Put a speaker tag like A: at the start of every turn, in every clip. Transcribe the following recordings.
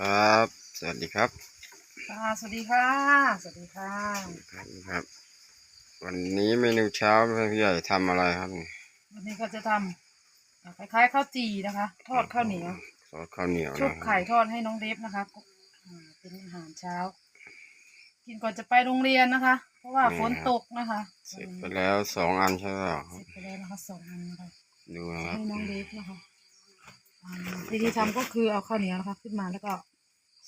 A: ครับ สวัสดีครับ
B: ค่ะ สวัสดีค่ะ สวัสดีค่ะ
A: ครับครับ วันนี้เมนูเช้าพี่ใหญ่ทำอะไรครับ
B: วันนี้ก็จะทำอ่าคล้ายๆข้าวจีนะคะ ทอดข้าวเหนียว
A: ซอสข้าวเหนียว
B: ชุบ
A: นะค
B: ไข่
A: รับ
B: ทอดให้น้องเดฟนะคะอ่าเป็นอาหารเช้า กินก่อนจะไปโรงเรียนนะคะ เพราะว่าฝนตกนะคะ
A: เสร็จไปแล้วสองอันใช่ไหมค
B: เส
A: รับ
B: ร็จไปแล้วนะคะสองอันนะคะ
A: ดูนะครับ
B: ให้น้องเดฟนะคะอ่าวิธีทำก็คือเอาข้าวเหนียวนะคะ ขึ้นมาแล้วก็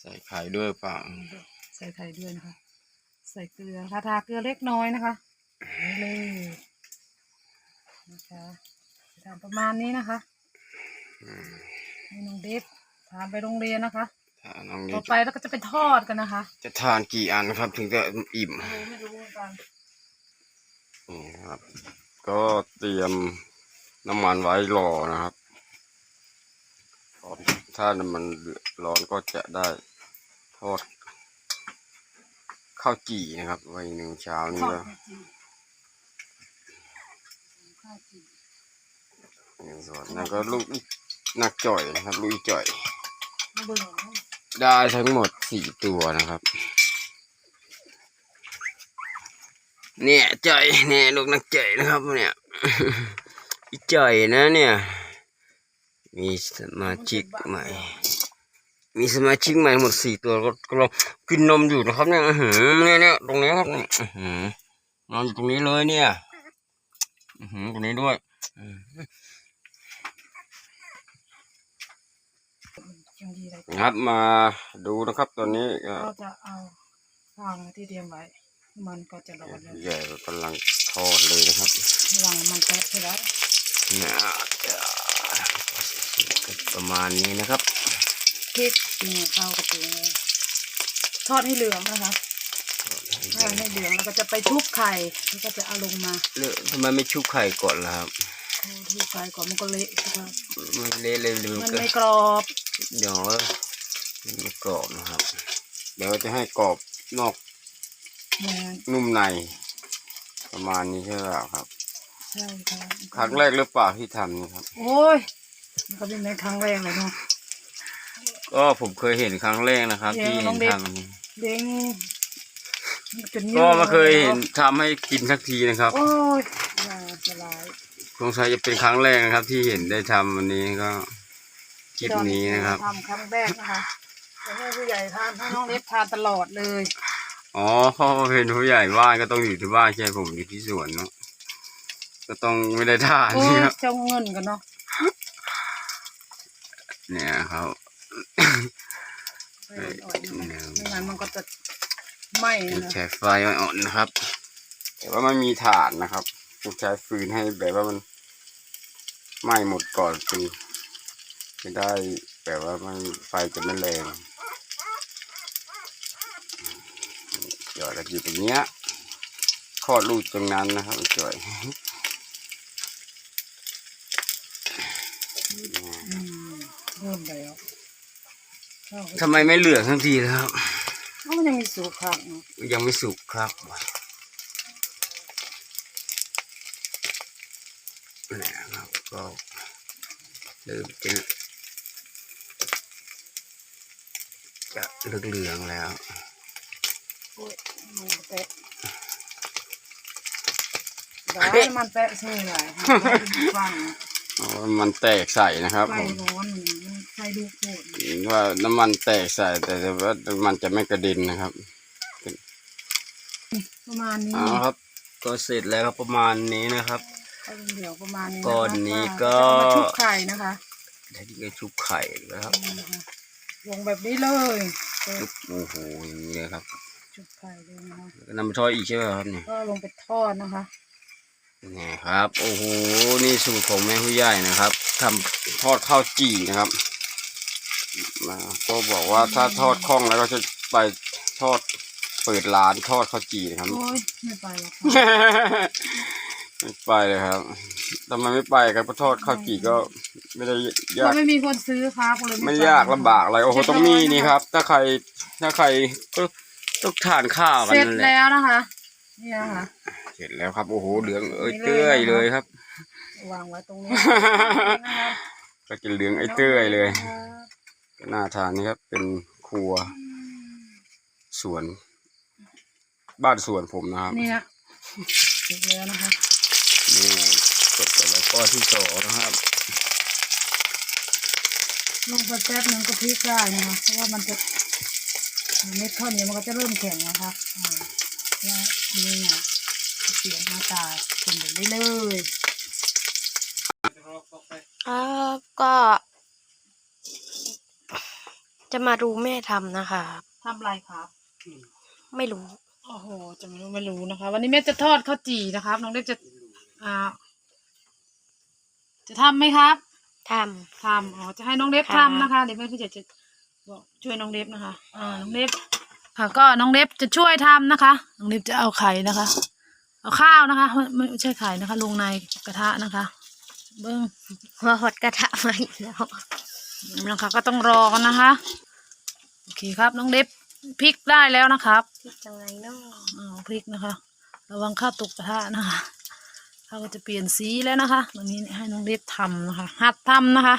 A: ใส่ไข่ด้วยเปล่า
B: ใส่ไข่ด้วยนะคะ ใส่เกลือนะคะทาเกลือเล็กน้อยนะคะนี่เลยนะคะจะทำประมาณนี้นะคะ
A: อืม
B: ให้น้องเดฟทานไปโรงเรียนนะคะ
A: ถ้าน้องนี้
B: ต่อไปแล้วก็จะไปทอดกันนะคะ
A: จะทานกี่อันครับ ถึงจะอิ่ม
B: ไม่รู้เหมือนกัน
A: นี่ครับ ก็เตรียมน้ำมันไว้รอนะครับถ้าน้ำมันร้อนก็จะได้ ทอดข้าวจี่นะครับ ไว้หนึ่งเช้านี้แล้ว
B: ข้าวจี่ข้าวจี่
A: นี่ส่วนนั่นก็ลูกนักจ่อยนะครับ ลูกจ่อย ได้ทั้งหมดสี่ตัวนะครับ เนี่ยจ่อยเนี่ยลูกนักจ่อยนะครับเนี่ยอีจ่อยนะเนี่ย มีสมาชิกใหม่ มีสมาชิกใหม่ทั้งหมดสี่ตัวก็กำลังกินนมอยู่นะครับเนี่ยอื้อหือเนี่ยเนี่ยตรงนี้ครับเนี่ยอื้อหือนอนอยู่ตรงนี้เลยเนี่ยอื้อหือตรงนี้ด้วยอืม
B: ยังดีเลย
A: นะครับมาดูนะครับตอนนี้ก็
B: ก็จะเอาข้าวที่เตรียมไว้มันก็จะร้อนแล้ว
A: ใหญ่ก็กำลังทอดเลยนะครับ
B: ระวังมันแตกไปแล้ว
A: เนี่ยจะประมาณนี้นะครับ
B: พริก นี่ข้าวกระเทียมทอดให้เหลืองนะคะทอดให้เหลืองแล้วก็จะไปชุบไข่แล้วก็จะเอาลงมา
A: เลือกทำไมไม่ชุบไข่ก่อนล่ะครับ
B: ชุบไข่ก่อนมันก็เละนะคะ
A: มันเละเลยมัน
B: มัน
A: ก็
B: ไม่กรอบ
A: เดี๋ยวมันไม่กรอบนะครับ เดี๋ยวจะให้กรอบนอก
B: แมน
A: นุ่มใน ประมาณนี้ใช่ไหมครับ
B: ใช่ค่ะ
A: ครั้งแรกหรือเปล่าที่ทำนี่ครับ
B: โอ้ยมันก็เป็นในครั้งแรกเลยเนาะ
A: ก็ผมเคยเห็นครั้งแรกนะครับ
B: เดี๋ยว
A: ที่
B: น้
A: เห็
B: อนงเด็ก
A: ทำอันนี้
B: เด้งจน
A: ก็ไม่เคยเห็นทำให้กินสักทีนะครับ
B: โอ้ยน่าสลาย
A: สงสัยจะเป็นครั้งแรกนะครับ ที่เห็นได้ทำวันนี้ก็คลิปนี้นะครับ
B: ทำครั้งแรกนะคะจะให้ผู้ใหญ่ทานให้น้องเล็กทานตลอดเลย
A: อ๋อเขาเป็นผู้ใหญ่บ้านก็ต้องอยู่ที่บ้านใช่ผมอยู่ที่สวนเนาะก็ต้องไม่ได้ทาน
B: โอ้ย
A: นี่ครับ
B: เจ้าเงินกันเนาะ
A: เนี่ยครับ
B: ไม่อ่อนๆนะคะไม่งั้นมันก็จะไหม้นะ
A: ใช้ไฟอ่อนๆนะครับ แต่ว่ามันมีถ่านนะครับต้องใช้ฟืนให้แบบว่ามันไหม้หมดก่อนเป็นจะได้แบบว่ามันไฟจะไม่แรงหยอดแล้วอยู่ตรงเนี้ยคลอดลูกตรงนั้นนะครับจ่อย
B: อืมเริ่มแล้วข้าวก็
A: ทำไมไม่เหลืองทั้งทีแล้วครับ
B: เอ้ามันยังมีสูบผักเนาะ
A: ยังไม่สุกครับนะครับก็เริ่มจะจะเหลืองๆแล้ว
B: โอ้ยมันแตะได้มันแตะใช่ไหมฟัง
A: อ๋อมันแตกใส่นะครับ
B: ไฟ
A: ผม
B: ร้อนมันไฟดูโคตร
A: ว่าน้ำมันแตกใส่แต่ว่ามันจะไม่กระเด็นนะครับ
B: ประมาณนี้
A: เอาครับ ก็เสร็จแล้วครับประมาณนี้นะครับ
B: เอาเดี๋ยวประมาณนี้ะคะ
A: ก้อนนี้ก็
B: จะมาชุบไข่นะคะ
A: ทีนี้ก็ชุบไข่นะครับ
B: นี่นะคะลงแบบนี้เลยเปิด
A: โอ้โหอย่างนี้เลยครับ
B: ชุบไข่เลยนะคะ
A: แล้วก็นำมาทอดอีกใช่ไหมครับเนี่ย
B: ก็ลงไปทอดนะคะ
A: นี่ครับ โอ้โห นี่สูตรของแม่ผู้ใหญ่นะครับทำทอดข้าวจี่นะครับ มาก็บอกว่าถ้าทอดคล่องแล้วก็จะไปทอดเปิดร้านทอดข้าวจี่นะครับ
B: โอ้ยไม่ไปหรอกค่ะ
A: ไม่ไปเลยครับทำไมไม่ไปครับเพราะทอดข้าวจี่ก็ไม่ได้ยา
B: ก็
A: ก
B: ไม่มีคนซื้อครับเลย
A: ไม่
B: ไป
A: ยากลำบากอะไรโอ้โหต้องมีนี่ครับ ถ้าใครถ้าใครก็ต้องทานข้าวกัน
B: เสร็จ
A: นั่นแหละ
B: แล้วนะคะนี่นะคะ
A: เสร็จแล้วครับโอ้โหเหลืองเอ้ย
B: นี่เลย
A: เตื้อย
B: นะคะ
A: เลยครับ
B: วางไว้ตรงนี้นะคะ
A: ก็จะเหลืองไอ้เตื้อยเลย ก็น่าทานนี่ครับ เป็นคครัวสวน บ้านสวนผมนะครับ
B: นี่นะเสร็จแล้วนะคะ
A: นี่กดต่อไปข้อที่สองนะครับ
B: ลงไปแป๊บนึงก็พลิกได้นะคะเพราะว่ามันจะเม็ดท่อนเนี่ยมันก็จะเริ่มแข็งนะคะอ่าแล้วนี่อะจะเปลี่ยนหน้าตาเป็นแบบนี้เลย
C: ครับก็ จะ มาดูแม่ทำนะคะ
B: ทำอะไรครับ
C: ไม่รู้
B: โอ้โห จะไม่รู้ไม่รู้นะคะ วันนี้แม่จะทอดข้าวจี่นะครับ น้องเล็กจะ อ่า จะทำไหมครับ
C: ท
B: ทำอ๋อ จะให้น้องเล็บ
C: ค่ะ
B: ทำนะคะ เดี๋ยวแม่พี่จะจะบอกช่วยน้องเล็บนะคะ อ่า น้องเล็บ ค่ะ ก็น้องเล็บจะช่วยทำนะคะ น้องเล็บจะเอาไข่นะคะ เอาข้าวนะคะ ไม่ไม่ใช่ไข่นะคะ ลงในกระทะนะคะ เบิ้งำ
C: หัวหดกระทะมาอีกแล้ว
B: นะคะก็ต้องรอกันนะคะโอเคครับน้องเล็บพริกได้แล้วนะครับ
C: พี่จังไงเนาะ
B: เอาพริกนะคะ ระวังข้าวตกกระทะนะคะข้าวก็จะเปลี่ยนสีแล้วนะคะตรงนี้ให้น้องเล็บทำนะคะ หัดทำนะคะ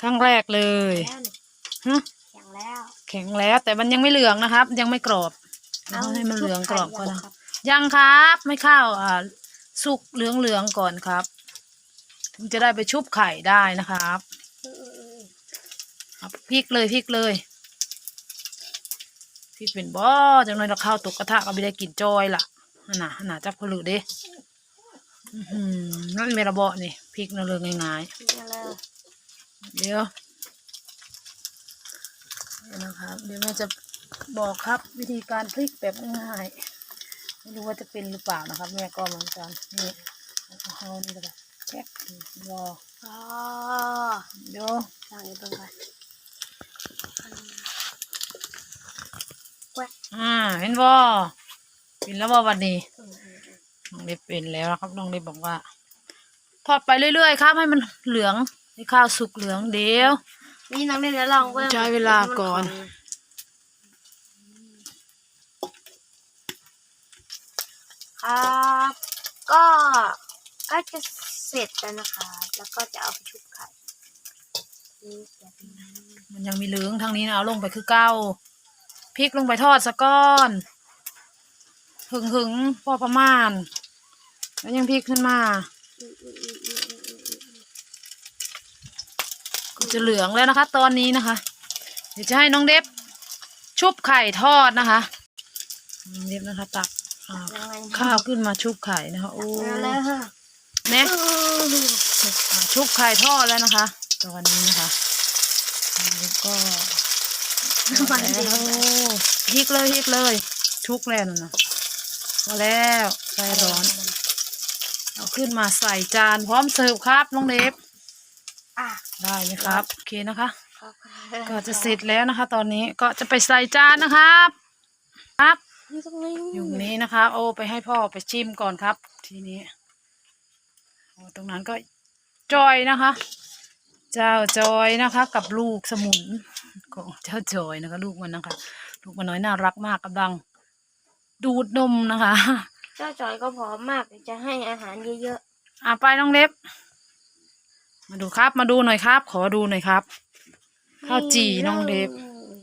B: ครั้งแรกเลย
C: แล้วนี่
B: ฮะ
C: แข็งแล้ว
B: แข็งแล้วแต่มันยังไม่เหลืองนะครับ ยังไม่กรอบเราให้มันเหลืองกรอบก่อนนะยังครับ ไม่ข้าวอ่าสุกเหลืองเหลืองๆก่อนครับ ถึงจะได้ไปชุบไข่ได้นะครับเอาพริกเลยพริกเลย พริกเป็นบ่จังเลยเราข้าวตกกระทะก็ไม่ได้กินจอยล่ะนั่นน่ะนั่นน่ะจักผลึกเด้อื้อหือนั่นเมระเบาะนี่พริกนั่นเลยง่ายๆ
C: พี่จังเลย
B: เดี๋ยวเดี๋ยวนะครับ เดี๋ยวแม่จะบอกครับ วิธีการพลิกแบบง่ายๆไม่รู้ว่าจะเป็นหรือเปล่านะครับ แม่ก็เหมือนกันนี่เอานี่ก็ได้แช็ครอ
C: อ๋อ
B: เดี๋ยว
C: ลองอีกบ้างก่อ
B: อ่า เห็นบ่เป็นแล้วบ่วันนี้น้องเล็บเป็นแล้วนะครับน้องเล็บบอกว่า ทอดไปเรื่อยๆครับ ให้มันเหลืองให้ข้าวสุกเหลืองเดี๋ยว
C: นี่น้องเล่นแล้วลองเว้ย
B: ใช้เวลาก่อน
C: ครับก็ก็จะเสร็จแล้วนะคะ แล้วก็จะเอาไปชุบไข่นี่แบบนี้
B: มันยังมีเหลืองทางนี้นะเอาลงไปคือเก้า พริกลงไปทอดสะก้อน หึงหึงพอประมาณ แล้วยังพริกขึ้นมาก็จะเหลืองแล้วนะคะ ตอนนี้นะคะ เดี๋ยวจะให้น้องเด็บชุบไข่ทอดนะคะเด็บนะคะ ตักข้าวขึ้นมาชุบไข่นะคะโอ้
C: เอาแล้วค่ะ
B: เนี่ยชุบไข่ทอดแล้วนะคะ ตอนนี้นะคะแล้วก็
C: มัน
B: แล้
C: เด็
B: ว
C: ด
B: พริกเลยพริกเลยชุกแล้วนั่นนะพอแล้วใส่ร้อน เอาขึ้นมาใส่จานพร้อมเสิร์ฟครับน้องเล็บ
C: อะ
B: ได้ไหมครับโอเคนะคะ
C: ครับ
B: ก็จะเสร็จแล้วนะคะ ตอนนี้ก็จะไปใส่จานนะครับ ครับ
C: นี่ตรงนี้
B: อยู่นี้นะคะ โอ้ไปให้พ่อไปชิมก่อนครับ ทีนี้โอ้ตรงนั้นก็จอยนะคะ เจ้าจอยนะคะ กับลูกสมุนของ เจ้าจอยนะคะ ลูกมันนะคะ ลูกมันน้อยน่ารักมากกำลัง ดูดนมนะคะ
C: เจ้าจอยก็พร้อมมากเดี๋ยวจะให้อาหารเยอะ
B: อะไปน้องเล็บ มาดูครับ มาดูหน่อยครับ ขอดูหน่อยครับ
C: ๆ
B: ข้าวจี่น้องเล็บ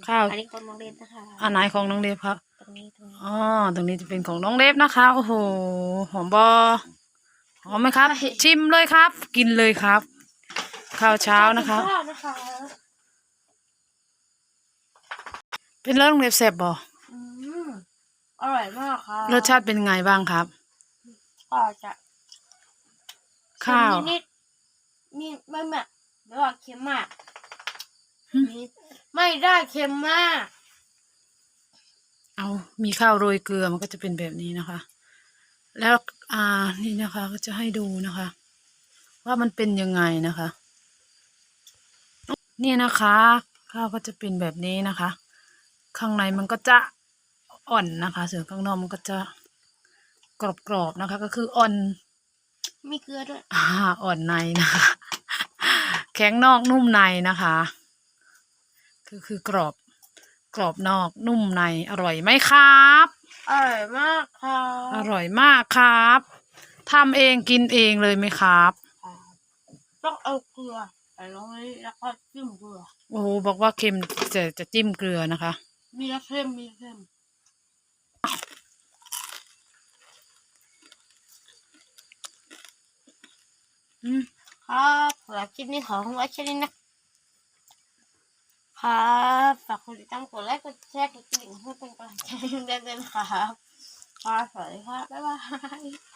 B: ข้าว
C: อันนี้ของน้องเล็บนะคะ
B: อันไหนของน้องเล็บครับ
C: ตรงนี้ตรงนี้
B: อ๋อตรงนี้จะเป็นของน้องเล็บนะคะ โอ้โหหอมบอหอมไหมครับ ชิมเลยครับ กินเลยครับ ข้าวเช้านะคะ
C: ข้าวนะคะ
B: เป็นเรื่องเล็บแซ่บบ่
C: อืมอร่อยมากค่ะ
B: รสชาติเป็นไงบ้างครับ
C: ก็จะ
B: ข้าว
C: เค็มนิดๆนี่ไม่แม่ไม่ว่าเค็มมาก
B: หึ
C: นี่ไม่ได้เค็มมาก
B: เอามีข้าวโรยเกลือมันก็จะเป็นแบบนี้นะคะ แล้วอ่านี่นะคะ ก็จะให้ดูนะคะ ว่ามันเป็นยังไงนะคะ นี่นะคะ ข้าวก็จะเป็นแบบนี้นะคะ ข้างในมันก็จะอ่อนนะคะ ส่วนข้างนอกมันก็จะกรอบๆนะคะ ก็คืออ่อน
C: มีเกลือด้วย
B: อ่าอ่อนในนะคะ แข็งนอกนุ่มในนะคะ คือคือกรอบกรอบนอกนุ่มใน อร่อยไหมครับ
C: อร่อยมากค่ะ
B: อร่อยมากครับทำเองกินเองเลยไหมครับ
C: ต้องเอาเกลือใส่ลงนี้แล้วก็จิ้มเกลือ
B: โอ้โหบอกว่าเค็มจะจะจิ้มเกลือนะคะ
C: มีล้วเค็มมีเค็ม
B: อืม
C: ครับสำหรับคลิปนี้ขอไว้แค่นี้นะครับฝากกดติดตามกดไลค์กดแชร์กดกระดิ่งเพื่อเป็นกำลังใจให้ด้วยนะครับครับสวัสดีครับบ๊ายบาย